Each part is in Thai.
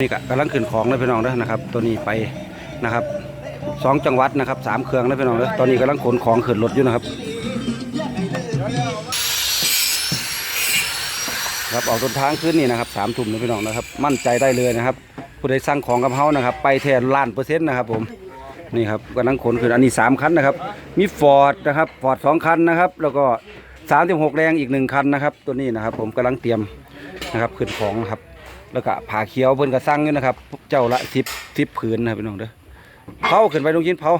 นี่ก็กำลังขึ้นของเลยพี่น้องเด้อนะครับ ตัวนี้ไปนะครับสองจังหวัดนะครับสามเครื่องเลยพี่น้องเด้อตอนนี้กำลังขนของขึ้นรถอยู่นะครับ ครับออกต้นทางขึ้นนี่นะครับสามทุ่มนะพี่น้องนะครับ มั่นใจได้เลยนะครับ ผู้ใดสั่งของกับเฮานะครับ ไปแทนล้านเปอร์เซ็นต์นะครับ ผมนี่ครับกำลังขนขึ้นอันนี้สามคันนะครับ มีฟอร์ดนะครับฟอร์ดสองคันนะครับ แล้วก็สามสิบหกแรงอีกหนึ่งคันนะครับ ตัวนี้นะครับ ผมกำลังเตรียมนะครับขึ้นของนะครับ แล้วก็ผ่าเขียวเพิ่นก็สั่งอยู่นะครับ เจ้าละสิบสิบผืนนะครับพี่น้องเด้อเผาขึ้นไปลงยินเผา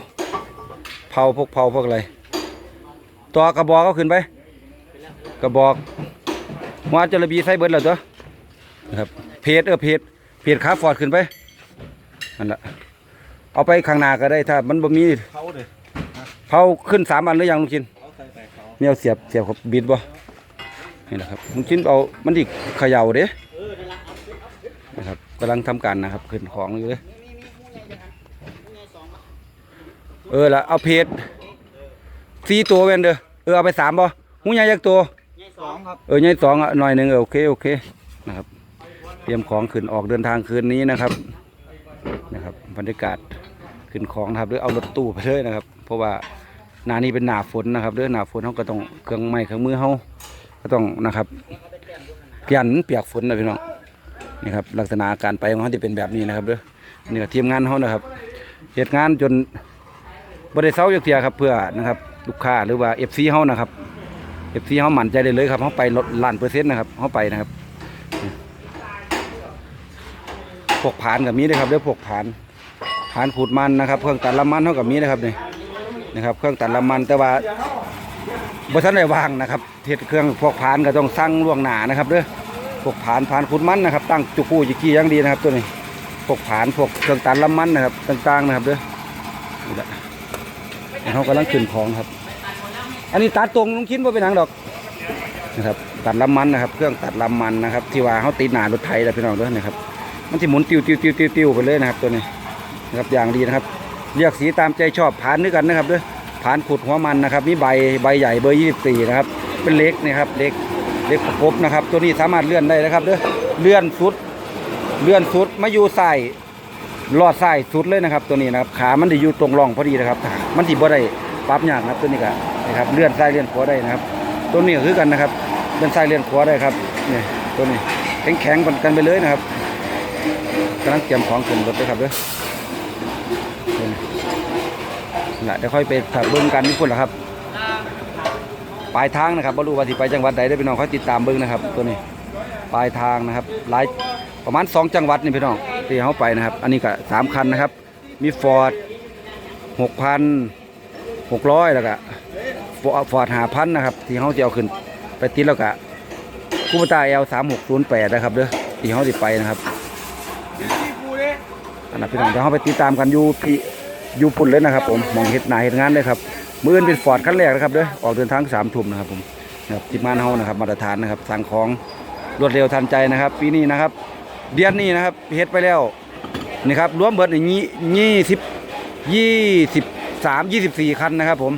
เผาพวกเผาพวกอะไรตัวกระบอกก็ขึ้นไป กระบอกว่าจะระบีใส่เบิดแล้วตัวนะครับเพจเออเพจเพจขาฟอร์ดขึ้นไปนั่นแหละเอาไปข้างหน้าก็ได้ถ้ามันบ่มีเขาเลยเผาขึ้นสามอันหรือยังลุงชินเขาใส่ไปเขาเนี่ยเอาเสียบเสียบกับบิดบ่นี่แหละครับลุงชินเอามันดิเขย่าเด้นะครับ กำลังทำการนะครับขึ้นของอยู่เลยเออละเอาเพจสี่ตัวเว้นเด้อเออเอาไปสามบ่หูใหญ่ยักตัวสองครับเออใหญ่สองอะหน่อยหนึ่งเออโอเคโอเคนะครับ เตรียมของขึ้นออกเดินทางคืนนี้นะครับนะครับบรรยากาศขึ้นของนะครับหรือเอารถตู้ไปเลยนะครับ เพราะว่าหนานี้เป็นหนาฝนนะครับเรื่องหนาฝนเขาก็ต้องเครื่องไม้เครื่องมือเขาก็ต้องนะครับเปลี่ยนเปียกฝนนะพี่น้อง นี่ครับลักษณะการไปของเขาจะเป็นแบบนี้นะครับเด้อนี่ก็ทีมงานเขานะครับเหตุงานจนบริเซาอย่างเทียครับเพื่อนะครับลูกค้าหรือว่าเอฟซีเขานะครับเอฟซีเขาหมั่นใจได้เลยครับเขาไปลดล้านเปอร์เซ็นต์นะครับเขาไปนะครับพวกผานกับมีนะครับเรื่อพวกผานผานขูดมันนะครับเครื่องตัดลำมันเท่ากับมีนะครับนี่นะครับ เครื่องตัดลำมันแต่ว่าบริษัทได้วางนะครับเทศเครื่องพวกผานก็ต้องสั่งล่วงหนานะครับเด้อ วกผานผานขูดมันนะครับ ตั้งจุกูจิกี้ยังดีนะครับตัวนี้พวกผานพวกเครื่องตัดลำมันนะครับต่างๆนะครับเด้อนี่แหละเขากำลังขึ้นของครับ อันนี้ตัดตรงลุงคิดว่าเป็นหนังดอกนะครับตัดลำมันนะครับ เครื่องตัดลำมันนะครับ ที่ว่าเขาติดหนารถไถแล้วพี่น้องเด้อนะครับ มันจะหมุนติวติวติวติวติวไปเลยนะครับ ตัวนี้นะครับอย่างดีนะครับเลือกสีตามใจชอบผ่านด้วยกันนะครับด้วยผ่านขุดหัวมันนะครับมีใบใบใหญ่เบอร์ยี่สิบสี่นะครับ เป็นเล็กนะครับเล็ก เล็กประกบนะครับ ตัวนี้สามารถเลื่อนได้นะครับเด้อเลื่อนสุด เลื่อนสุดมาอยู่ใส่ลอดใส่สุดเลยนะครับ ตัวนี้นะครับขามันจะอยู่ตรงร่องพอดีนะครับ มันที่บ่ได้ปรับยากนะครับตัวนี้ก็นะครับเลื่อนซ้ายเลื่อนขวาได้นะครับ ตัวนี้ก็คือกันนะครับเลื่อนซ้ายเลื่อนขวาได้ครับเนี่ยตัวนี้แข็งแข็งกันไปเลยนะครับกำลังเตรียมของขึ้นรถด้วยครับเด้อนี่แหละเดี๋ยวค่อยไปถักเบิ้งกันนี่พุ่นละครับ ปลายทางนะครับบ่รู้ว่าสิไปจังหวัดใดได้พี่น้องเขาติดตามเบิ้งนะครับ ตัวนี้ปลายทางนะครับหลายประมาณสองจังหวัดนี่พี่น้องที่เขาไปนะครับ อันนี้ก็สามคันนะครับ มีฟอร์ดหกพันหกร้อยแล้วก็ฟอร์ดหาพันนะครับ ที่เขาจะเอาขึ้นไปติดแล้วก็คูปตาเอลสามหกศูนย์แปดนะครับเด้อที่เขาติดไปนะครับอันนั้นพี่น้องเดี๋ยวเราไปติดตามกันอยู่ที่อยู่ปุ่นเลยนะครับ ผมมองเห็ดหนาเห็ดงานเลยครับ มืออื่นเป็นฟอร์ดขั้นแรกนะครับเด้อออกเดินทางสามทุ่มนะครับผมนะครับทีมงานเฮานะครับ มาตรฐานนะครับสั่งของรวดเร็วทันใจนะครับ ปีนี้นะครับ เดือนนี้นะครับเฮ็ดไปแล้วนี่ครับรวมเบิดนี่ยี่ยี่สิบยี่สิบสามยี่สิบสี่คันนะครับ ผม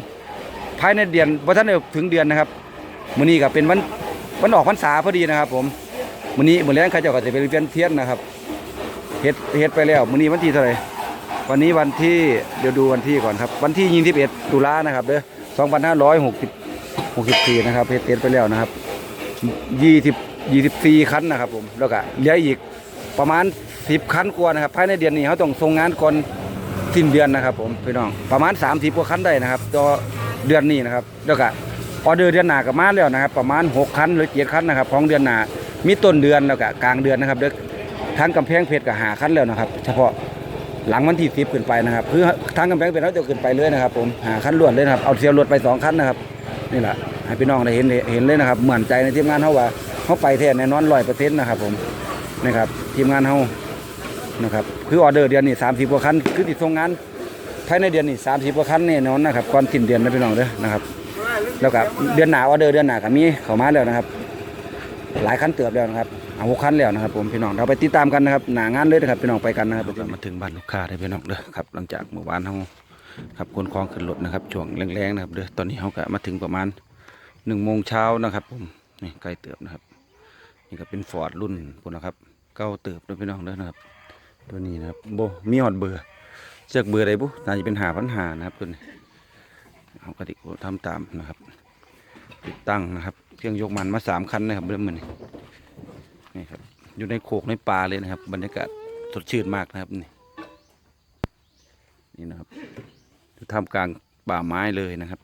ภายในเดือนพอท่านได้ถึงเดือนนะครับมื้อนี้ก็เป็นวันวันออกพรรษาพอดีนะครับ ผมมื้อนี้มื้อแรงเขาเจ้าก็จะไปเวียนเทียนนะครับเฮ็ดเฮ็ดไปแล้วมื้อนี้วันที่เท่าไหร่ วันนี้วันที่เดี๋ยวดูวันที่ก่อนครับ วันที่21ตุลานะครับเด้อ2560 64นะครับเฮ็ดเฮ็ดไปแล้วนะครับ20 24คันนะครับผมแล้วก็เหลืออีกประมาณ10คันกว่านะครับภายในเดือนนี้เขาต้องส่งงานก่อนสิ้นเดือนนะครับ ผมพี่น้องประมาณ30กว่าคันได้นะครับต่อเดือนนี้นะครับแล้วก็ออเดอร์เดือนหน้าก็มาแล้วนะครับประมาณ6คันหรือ7คันนะครับของเดือนหน้ามีต้นเดือนแล้วก็กลางเดือนนะครับเด้อทางกำแพงเพชรก็หาคันแล้วนะครับ เฉพาะ หลังวันที่สิบขึ้นไปนะครับคือทางกำแพงเพชรเขาจะขึ้นไปเลยนะครับ ผมหาคันล้วนเลยนะครับเอาเสียวรถไปสองคันนะครับนี่แหละให้พี่น้องได้เห็นเห็นเลยนะครับเหมือนใจในทีมงานเขาว่าเขาไปแท้แน่นอนร้อยเปอร์เซ็นต์นะครับ ผมนะครับทีมงานเขานะครับคือออเดอร์เดือนนี้สามสิบกว่าคันคือติดส่งงานภายในเดือนนี้สามสิบกว่าคันแน่นอนนะครับก่อนสิ้นเดือนนะพี่น้องเด้อนะครับ แล้วก็เดือนหนาออเดอร์เดือนหนาก็มีเข้ามาแล้วนะครับ หลายคันเติบแล้วนะครับ เอาหกคันแล้วนะครับผมพี่น้องเราไปติดตามกันนะครับหนางานเลยนะครับพี่น้องไปกันนะครับมาถึงบ้านลูกค้าได้พี่น้องเด้อครับหลังจากเมื่อวานเขาครับคนคลองขึ้นรถนะครับช่วงแรงๆนะครับเด้อตอนนี้เขาก็มาถึงประมาณหนึ่งโมงเช้านะครับผมนี่ใกล้เติบนะครับ นี่ก็เป็นฟอร์ดรุ่นพุ่นนะครับเก้าเติบด้วยพี่น้องเด้อนะครับ ตัวนี้นะครับโบมีหอดเบอร์เจากเบอร์อะไรบุน่าจะเป็นหาพันหานะครับตัวนี้เอากระดิกทำตามนะครับ ติดตั้งนะครับ เครื่องยกมันมาสามคันนะครับเริ่มมือนี้นี่ครับ อยู่ในโขกในป่าเลยนะครับ บรรยากาศสดชื่นมากนะครับนี่นี่นะครับอยู่ท่ามกลางป่าไม้เลยนะครับ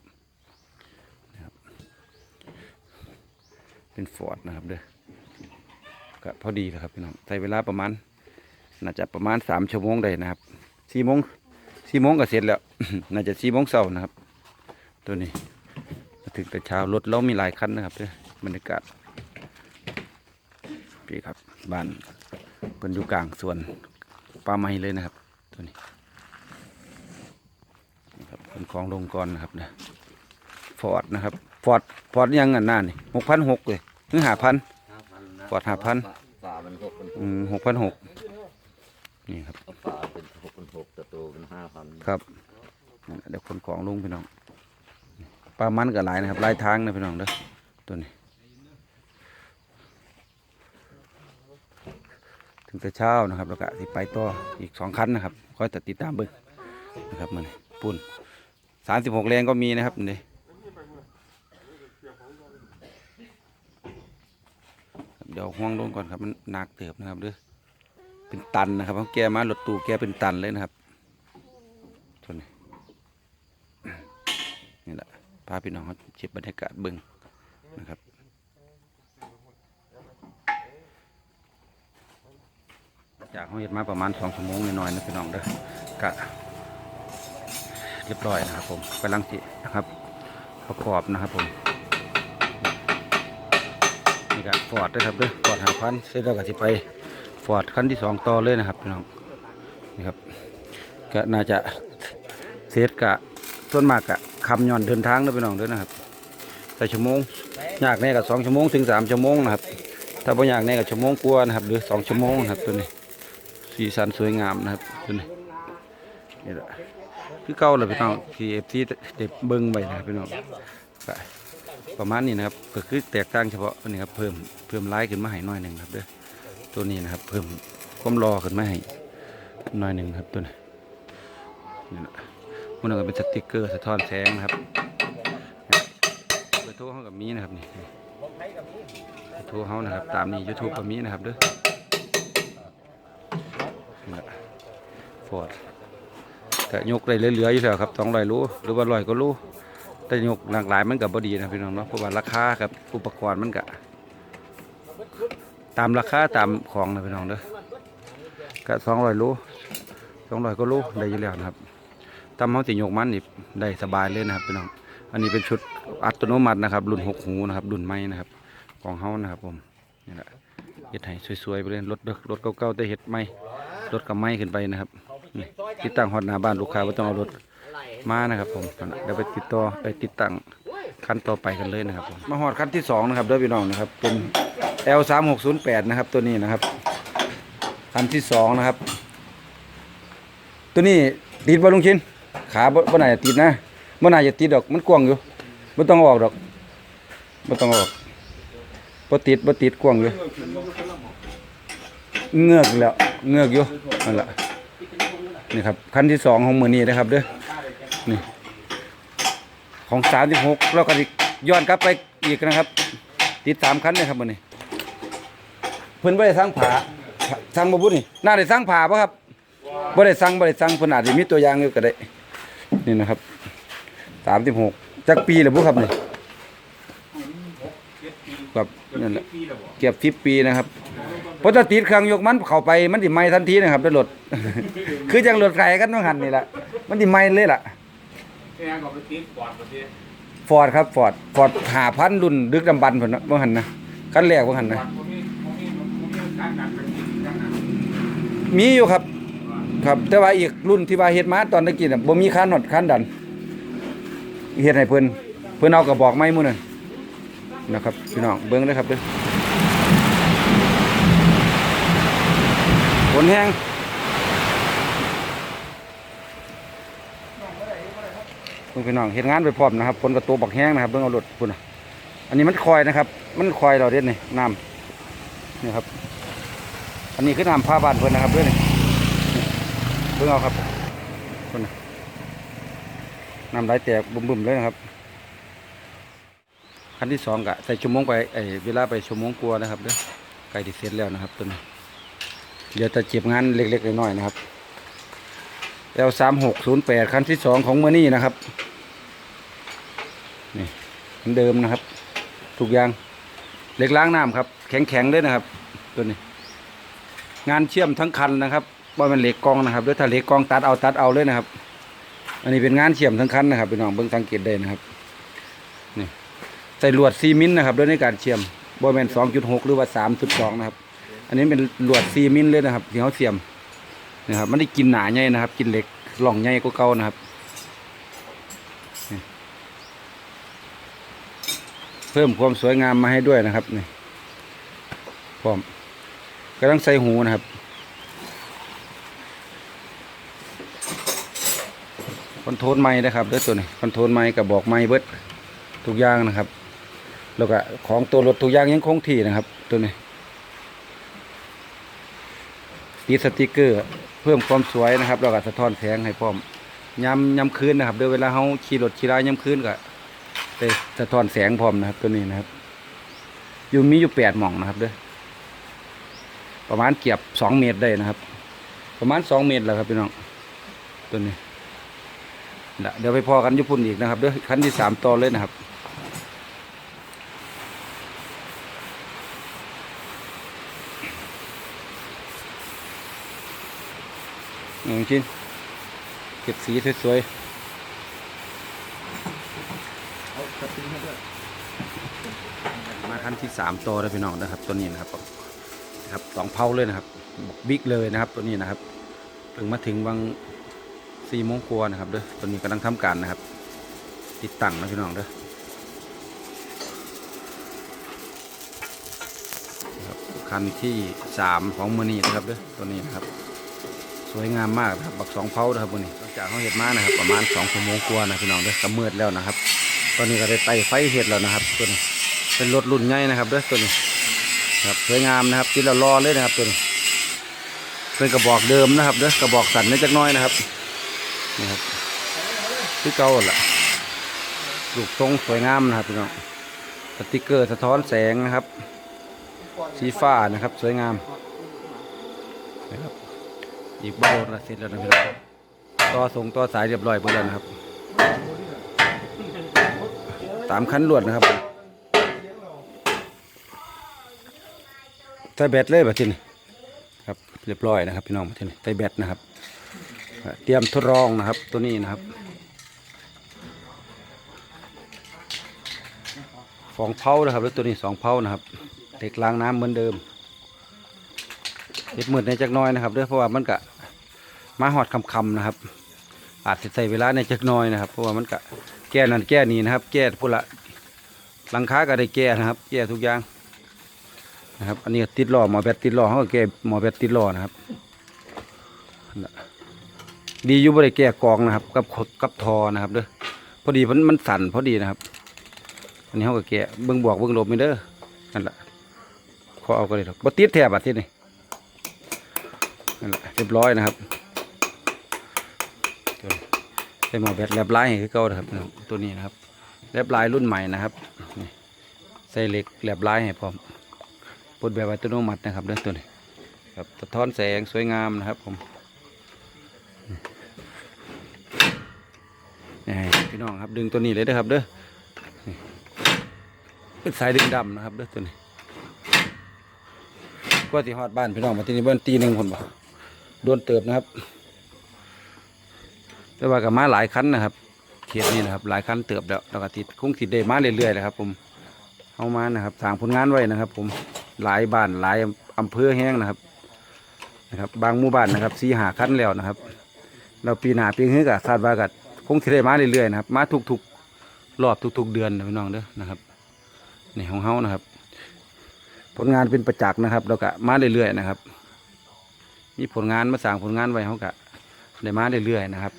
นะครับเป็นฟอร์ดนะครับเด้อก็พอดีแล้วครับพี่น้องใช้เวลาประมาณน่าจะประมาณสามชั่วโมงได้นะครับสี่โมงสี่โมงก็เสร็จแล้ว น่าจะสี่โมงเช้านะครับ ตัวนี้มาถึงแต่เช้ารถเรามีหลายคันนะครับเด้อบรรยากาศพี่ครับ บ้านเพิ่นอยู่กลางสวนป่าไม้เลยนะครับ ตัวนี้นี่ครับเป็นของลงกรนะครับนะฟอร์ดนะครับฟอร์ดฟอร์ดยังอันหน้านี่หกพันหกเลยถึงหาพันกอด5,000ฝามันหกเป็นหกอืมหกพันหกนี่ครับฝาเป็นหกเป็นหกแต่ตัวเป็นห้าพันครับนั่นแหละเดี๋ยวคนของลุงพี่น้องปลามันกับหลายนะครับหลายทางนะพี่น้องเด้อตัวนี้ งแต่เช้านะครับแล้วก็สิไปต่ออีกสองคันนะครับคอยติดตามเบิ้งนะครับมันปุ่นสามสิบหกแรงก็มีนะครับนี่เดี๋ยวห่วงลงก่อนครับมันหนักเติบนะครับเด้อเป็นตันนะครับเราแกมารถตู้แกเป็นตันเลยนะครับตัวนี้นี่แหละพาพี่น้องเขาเช็บบรรยากาศเบิ้งนะครับ จากเขาเห็นมาประมาณสองชั่วโมงน,น้อยๆนะพี่น้องเด้อกะเรียบร้อยนะครับผมกำลังจินะครับประกอบนะครับผมนี่ก็ฟอดด้วยครับเด้อฟอดหาพันเสร็จแล้วก็จะไปฟอดคันที่สองต่อเลยนะครับพี่น้องนี่ครับก็น่าจะเศษกะส่วนมากกะคำย่อนเดินทางเด้อพี่น้องเด้อนะครับแต่ชั่วโมงยากแน่กับสองชั่วโมงถึงสามชั่วโมงนะครับถ้าบ่อยากแน่กับชั่วโมงกว่านะครับหรือสองชั่วโมงนะครับตัวนี้ สีสันสวยงามนะครับตัวนี้นี่แหละคือเก่าเลยพี่น้องที่เอฟซีเด็บเบิ้งไปนะพี่น้องประมาณนี้นะครับก็คือแตกต่างเฉพาะนนี้ครับเพิ่มเพิ่มลายขึ้นมาให้น่อยหนึ่งครับเด้อตัวนี้นะครับ เพิ่มความรอขึ้นมาให้น่อยหนึ่งครับตัวนี้นี่แหละมันก็เป็นสติกเกอร์สะท้อนแสงนะครับเบอร์โทรเขากับมีนะครับนี่เบอร์โทรเขานะครับ ตามนี้ยูทูบกับมีนะครับเด้อ ฟอร์ดแต่ยกได้เหลือๆอยู่แล้วครับสองร้อยรู้หรือว่าร้อยก็รู้แต่ยกหลากหลายมันกับ่ดีนะพี่น้องเนาะเพราะว่าราคากับอุปกรณ์มันก็ตามราคาตามของนะพี่น้องเด้อก็สองร้อยรู้สองร้อยก็รู้ได้อยู่แล้วนะครับทำเขาติยกมันนี่ได้สบายเลยนะครับพี่น้องอันนี้เป็นชุดอัตโนมัตินะครับ รุ่นหกหูนะครับ รุ่นไม้นะครับ ของเขานะครับผมนี่แหละเฮ็ดให้สวยๆไปเลยรถเด้อรถเก่าๆแต่เฮ็ดไม้รถกับไม้ขึ้นไปนะครับ ติดตั้งฮอดหน้าบ้านลูกค้าไม่ต้องเอารถมานะครับผมเดี๋ยวไปติดต่อไปติดตั้งคันต่อไปกันเลยนะครับผมมาฮอดคันที่สองนะครับด้อพี่น้องนะครับ เป็น L 3 6 0 8นะครับ ตัวนี้นะครับคันที่สองนะครับ ตัวนี้ติดบ่ลุงชินขาบ่บ่น่าจะติดนะบ่น่าจะติดดอกมันกว้างอยู่บ่ต้องออกดอกบ่ต้องออกบ่ติดบ่ติดกว้างอยู่เงือกแล้วเงือกอยู่นั่นแหละ นี่ครับคันที่สองของมื้อนี้นะครับเด้อนี่ของ36แล้วก็สิย้อนกลับไปอีกนะครับ ติดสามคันเลยครับมื้อนี้เพิ่นบ่ได้สร้างผาสร้างบ่บุญนี่น่าได้สร้างผาบ่ครับบ่ได้สั่งบ่ได้สั่งเพิ่นอาจสิมีตัวอย่างอยู่ก็ได้ นี่นะครับสามสิบหกจักปีแล้วบ่ครับนี่ครับนั่นแหละเกือบสิบปีนะครับเพ ราะถ้าติดเครื่องยกมันเข้าไปมันสิไหม้ทันทีนะครับด้รถ คือจังรถไกลกันต้องหันนี่แหละมันสิไหม้เลยล่ะแม่ก็ไปติดปอดมาสิฟอร์ดครับฟอร์ดฟอร์ดหาพันรุ่นดึกดำบรรพ์พุ่นน่ะบ่หันนะคันแรกบ่หันปนะอดพวกนี้พวกนี้พวกนี้การหนักกันจริงการหนักมีอยู่ครับ ครับ แต่ว่าอีกรุ่นที่ว่าเฮ็ดมาตอนตะกี้น่ะบ่มีคันหนดคันดันเฮ็ดให้เพิ่นเพิ่นเอากระบอกไม้มื้อนั้นนะครับพี่น้องเบิ่งเด้อครับเด้อ นแห้งเบิ่งพี่น้องเฮ็ดงานไปพร้อมนะครับฝนก็ตกบักแห้งนะครับเบิ่งเอารถพุ่นอันนี้มันคอยนะครับ มันคอยเราเด็ดนี่น้ำนี่ครับ อันนี้คือน้ำผ้าบานเพิ่อนนะครับเด้อนเบิ่งเอาครับคนน้ำไหลแตกบุ่มๆเลยนะครับคันที่สองกะใส่ชั่วโมงไปไอ้เวลาไปชั่วโมงกลัวนะครับเด้อไก่ที่เสร็จแล้วนะครับตัวนี้ เดี๋ยวจะเจ็บงานเล็กๆน้อยๆนะครับแล้วสามหกศูนย์แปดคันที่สองของเมื่อนี้นะครับนี่เหมือนเดิมนะครับ ทุกอย่างเหล็กล้างน้ำครับ แข็งๆเลยนะครับ ตัวนี้ งานเชื่อมทั้งคันนะครับว่ามันเหล็กกองนะครับด้วยถ้าเหล็กกองตัดเอาตัดเอาเลยนะครับ อันนี้เป็นงานเชื่อมทั้งคันนะครับพี่น้องเบิ่งสังเกตได้นะครับนี่ใส่ลวดซีมิลนะครับด้วยในการเชื่อมบ่แมนสองจุดหกหรือว่าสามจุดสองนะครับ อันนี้เป็นหลวดซีมิลเลยนะครับที่เขาเชื่อมนะครับมันได้กินหนาใหญ่นะครับ กินเหล็กหล่องใหญ่กว่าเก่านะครับ เพิ่มความสวยงามมาให้ด้วยนะครับนี่พร้อมก็ต้องใส่หูนะครับคอนโทรลไม้นะครับด้วยตัวนี้คอนโทรลไม้กับบอกไม้เบิดทุกอย่างนะครับ แล้วก็ของตัวรถทุกอย่างยังคงที่นะครับ ตัวนี้ ติดสติกเกอร์ เพิ่มความสวยนะครับแล้วก็สะท้อนแสงให้พร้อมย้ำย้ำคืนนะครับเดี๋ยวเวลาเขาขี่รถขี่ราย้ำคืนก็ได้สะท้อนแสงพร้อมนะครับ ตัวนี้นะครับอยู่มีอยู่แปดหม่องนะครับเด้อประมาณเกียบสองเมตรได้นะครับ ประมาณสองเมตรแหล้วครับพี่น้องตัวนี้เดี๋ยวไปพอกันญี่ปุ่นอีกนะครับเด้วยขั้นที่สามต่อเลยนะครับ หนึ่งชิ้นเก็บสีสวยๆมาขั้นที่สามต่อแล้วพี่น้องนะครับ ตัวนี้นะครับครับสองเผาเลยนะครับบิ๊กเลยนะครับ ตัวนี้นะครับถึงมาถึงวังสี่โมงกว่านะครับเด้อตัวนี้กำลังทำการนะครับ ติดตั้งนะพี่น้องเด้อครับคันที่สามของมือนี้นะครับเด้อตัวนี้นะครับ สวยงามมากนะครับบักสองเผานะครับวันนี้หลังจากเขาเห็ดมานะครับ ประมาณสองชั่วโมงกว่านะพี่น้องเด้อกำมืดแล้วนะครับ ตอนนี้ก็ได้ไต่ไฟเห็ดแล้วนะครับตัวนี้เป็นรถรุ่นใหญ่นะครับเด้อตัวนี้ครับสวยงามนะครับที่เรารอเลยนะครับตัวนี้เป็นกระบอกเดิมนะครับเด้อกระบอกสันนิดจักหน้อยนะครับนี่ครับที่เก่าแหละลูกทรงสวยงามนะครับพี่น้องสติกเกอร์สะท้อนแสงนะครับ สีฟ้านะครับ สวยงามนะครับ อีกบ้านละเสร็จแล้วนะพี่น้องต่อส่งต่อสายเรียบร้อยหมดแล้วนะครับตามคันลวดนะครับใส่แบตเลยแบบที่นี่ครับเรียบร้อยนะครับพี่น้องที่นี่ใส่แบตนะครับ เตรียมทดลองนะครับตัวนี้นะครับสองเผานะครับแล้วตัวนี้สองเผานะครับเด็กล้างน้ำเหมือนเดิม เด็ดมืดในจักน้อยนะครับด้อเพราะว่ามันกะมาหอดคำๆนะครับ อาจจะใส่เวลาในจักน้อยนะครับ เพราะว่ามันกะแก้นั่นแก้นี่นะครับ แก้พุ่ละหลังคาก็ได้แก้นะครับ แก้ทุกอย่างนะครับอันนี้ติดล้อหมอแบตติดล้อเขาก็แก้หมอแบตติดล้อนะครับนั่นล่ะดีอยู่บริแก้กองนะครับ กับขดกับทอนะครับเด้อพอดีมันมันสั่นพอดีนะครับ อันนี้เขาก็แก้เบิ้องบวกเบิ้องลบไม่เด้อนั่นแหละขอเอาก็เลยหรอกบ่ติดแถบอะที่นี่ นั่นแหละเรียบร้อยนะครับใส่หมอแบตแลบลายให้เก่านะครับ ตัวนี้นะครับแลบลายรุ่นใหม่นะครับใส่เหล็กแลบลายให้พร้อมปลดแบบอัตโนมัตินะครับเด้อตัวนี้ครับสะท้อนแสงสวยงามนะครับผมนี่พี่น้องครับดึงตัวนี้เลยนะครับเด้อเป็นสายดึงดำนะครับเด้อตัวนี้ก็ที่ฮอดบ้านพี่น้องมาที่นี่เบิ้นตีหนึ่งคนบ่ โดนเติบนะครับ แต่ว่ากับมาหลายคันนะครับเขตนี้นะครับ หลายคันเติบแล้วแล้วก็ติดคงติดได้มาเรื่อยๆเลยครับ ผมเอามานะครับสร้างผลงานไว้นะครับ ผมหลายบ้านหลายอำเภอแห้งนะครับนะครับ บางหมู่บ้านนะครับสีหาขั้นแล้วนะครับ เราปีหนาปีนี้ก็คาดว่าก็คงสิดได้มาเรื่อยๆนะครับ มาทุกๆรอบทุก ๆ เดือนนะพี่น้องเด้อนะครับนี่ของเฮานะครับ ผลงานเป็นประจักษ์นะครับเราก็มาเรื่อยๆนะครับ มีผลงานมาสั่งผลงานไว้เขากะได้มาเรื่อยๆนะครับ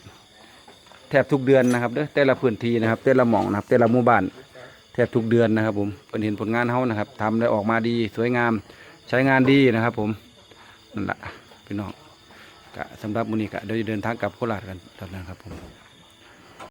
แทบทุกเดือนนะครับเด้อแต่ละพื้นที่นะครับ แต่ละหม่องนะครับ แต่ละหมู่บ้าน แทบทุกเดือนนะครับ ผมเป็นเห็นผลงานเขานะครับทำได้ออกมาดีสวยงาม ใช้งานดีนะครับ ผมนั่นแหละพี่น้องกะสำหรับมื้อนี้กะเดี๋ยวจะเดินทางกลับโคราชกันตอนนั้นครับผม